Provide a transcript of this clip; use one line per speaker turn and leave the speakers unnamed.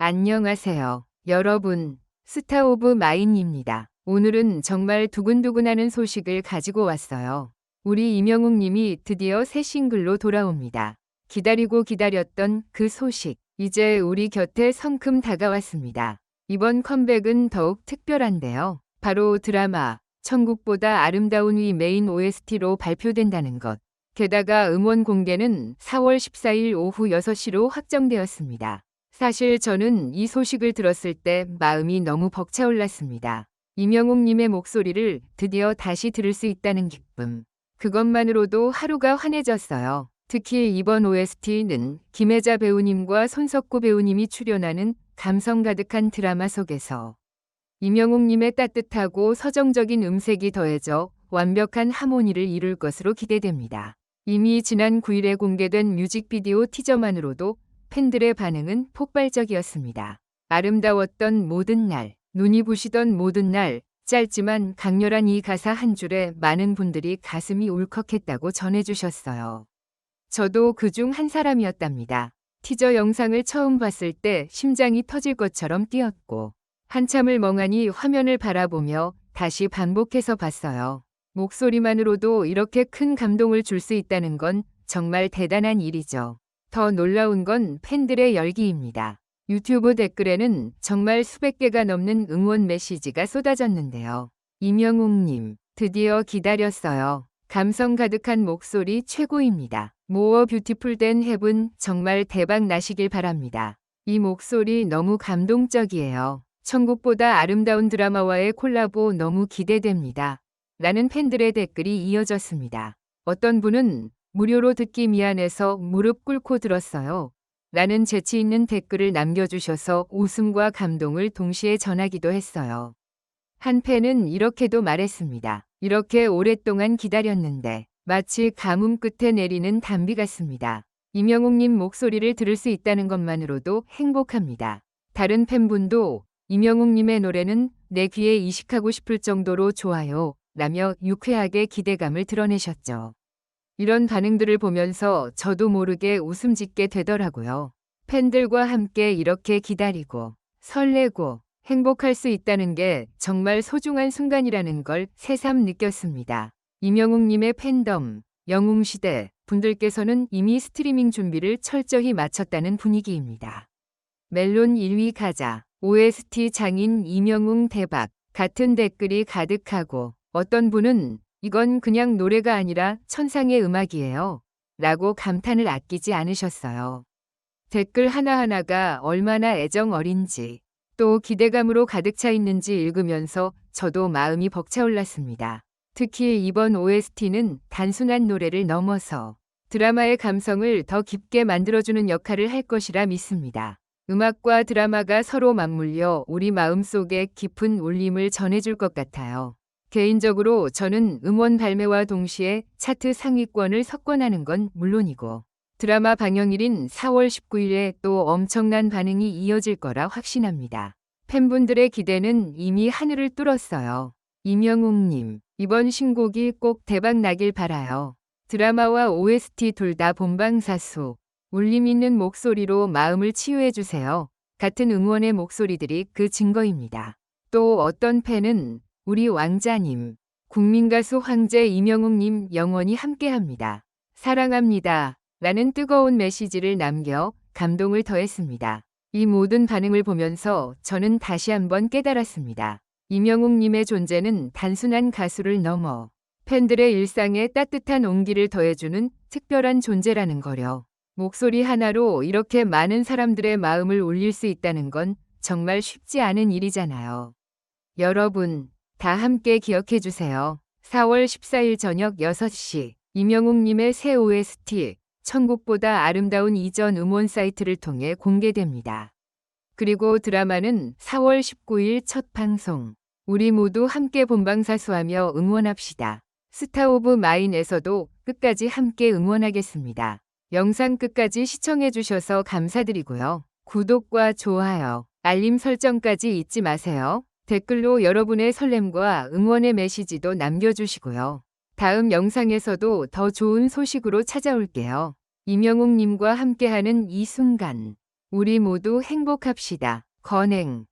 안녕하세요. 여러분, 스타 오브 마인입니다. 오늘은 정말 두근두근하는 소식을 가지고 왔어요. 우리 이명웅 님이 드디어 새 싱글로 돌아옵니다. 기다리고 기다렸던 그 소식, 이제 우리 곁에 성큼 다가왔습니다. 이번 컴백은 더욱 특별한데요. 바로 드라마, 천국보다 아름다운 위 메인 OST로 발표된다는 것. 게다가 음원 공개는 4월 14일 오후 6시로 확정되었습니다. 사실 저는 이 소식을 들었을 때 마음이 너무 벅차올랐습니다. 이명웅님의 목소리를 드디어 다시 들을 수 있다는 기쁨. 그것만으로도 하루가 환해졌어요. 특히 이번 OST는 김혜자 배우님과 손석구 배우님이 출연하는 감성 가득한 드라마 속에서 이명웅님의 따뜻하고 서정적인 음색이 더해져 완벽한 하모니를 이룰 것으로 기대됩니다. 이미 지난 9일에 공개된 뮤직비디오 티저만으로도 팬들의 반응은 폭발적이었습니다. 아름다웠던 모든 날, 눈이 부시던 모든 날, 짧지만 강렬한 이 가사 한 줄에 많은 분들이 가슴이 울컥했다고 전해주셨어요. 저도 그 중 한 사람이었답니다. 티저 영상을 처음 봤을 때 심장이 터질 것처럼 뛰었고, 한참을 멍하니 화면을 바라보며 다시 반복해서 봤어요. 목소리만으로도 이렇게 큰 감동을 줄 수 있다는 건 정말 대단한 일이죠. 더 놀라운 건 팬들의 열기입니다. 유튜브 댓글에는 정말 수백 개가 넘는 응원 메시지가 쏟아졌는데요. 이명웅님, 드디어 기다렸어요. 감성 가득한 목소리 최고입니다. 모어 뷰티풀 된 헤븐 정말 대박 나시길 바랍니다. 이 목소리 너무 감동적이에요. 천국보다 아름다운 드라마와의 콜라보 너무 기대됩니다. 라는 팬들의 댓글이 이어졌습니다. 어떤 분은 무료로 듣기 미안해서 무릎 꿇고 들었어요. 라는 재치 있는 댓글을 남겨주셔서 웃음과 감동을 동시에 전하기도 했어요. 한 팬은 이렇게도 말했습니다. 이렇게 오랫동안 기다렸는데 마치 가뭄 끝에 내리는 단비 같습니다. 이명웅님 목소리를 들을 수 있다는 것만으로도 행복합니다. 다른 팬분도 이명웅님의 노래는 내 귀에 이식하고 싶을 정도로 좋아요. 라며 유쾌하게 기대감을 드러내셨죠. 이런 반응들을 보면서 저도 모르게 웃음 짓게 되더라고요. 팬들과 함께 이렇게 기다리고 설레고 행복할 수 있다는 게 정말 소중한 순간이라는 걸 새삼 느꼈습니다. 이명웅님의 팬덤, 영웅시대 분들께서는 이미 스트리밍 준비를 철저히 마쳤다는 분위기입니다. 멜론 1위 가자, OST 장인 이명웅 대박 같은 댓글이 가득하고 어떤 분은 이건 그냥 노래가 아니라 천상의 음악이에요. 라고 감탄을 아끼지 않으셨어요. 댓글 하나하나가 얼마나 애정 어린지 또 기대감으로 가득 차 있는지 읽으면서 저도 마음이 벅차올랐습니다. 특히 이번 OST는 단순한 노래를 넘어서 드라마의 감성을 더 깊게 만들어주는 역할을 할 것이라 믿습니다. 음악과 드라마가 서로 맞물려 우리 마음속에 깊은 울림을 전해줄 것 같아요. 개인적으로 저는 음원 발매와 동시에 차트 상위권을 석권하는 건 물론이고 드라마 방영일인 4월 19일에 또 엄청난 반응이 이어질 거라 확신합니다. 팬분들의 기대는 이미 하늘을 뚫었어요. 이명웅님, 이번 신곡이 꼭 대박 나길 바라요. 드라마와 OST 둘 다 본방사수, 울림 있는 목소리로 마음을 치유해주세요. 같은 응원의 목소리들이 그 증거입니다. 또 어떤 팬은 우리 왕자님, 국민가수 황제 이명웅님 영원히 함께합니다. 사랑합니다. 라는 뜨거운 메시지를 남겨 감동을 더했습니다. 이 모든 반응을 보면서 저는 다시 한번 깨달았습니다. 이명웅님의 존재는 단순한 가수를 넘어 팬들의 일상에 따뜻한 온기를 더해주는 특별한 존재라는 거려. 목소리 하나로 이렇게 많은 사람들의 마음을 울릴 수 있다는 건 정말 쉽지 않은 일이잖아요. 여러분, 다 함께 기억해 주세요. 4월 14일 저녁 6시 이명웅님의 새 OST 천국보다 아름다운 이전 음원 사이트를 통해 공개됩니다. 그리고 드라마는 4월 19일 첫 방송. 우리 모두 함께 본방사수하며 응원합시다. 스타 오브 마인에서도 끝까지 함께 응원하겠습니다. 영상 끝까지 시청해 주셔서 감사드리고요. 구독과 좋아요, 알림 설정까지 잊지 마세요. 댓글로 여러분의 설렘과 응원의 메시지도 남겨주시고요. 다음 영상에서도 더 좋은 소식으로 찾아올게요. 이명웅님과 함께하는 이 순간. 우리 모두 행복합시다. 건행.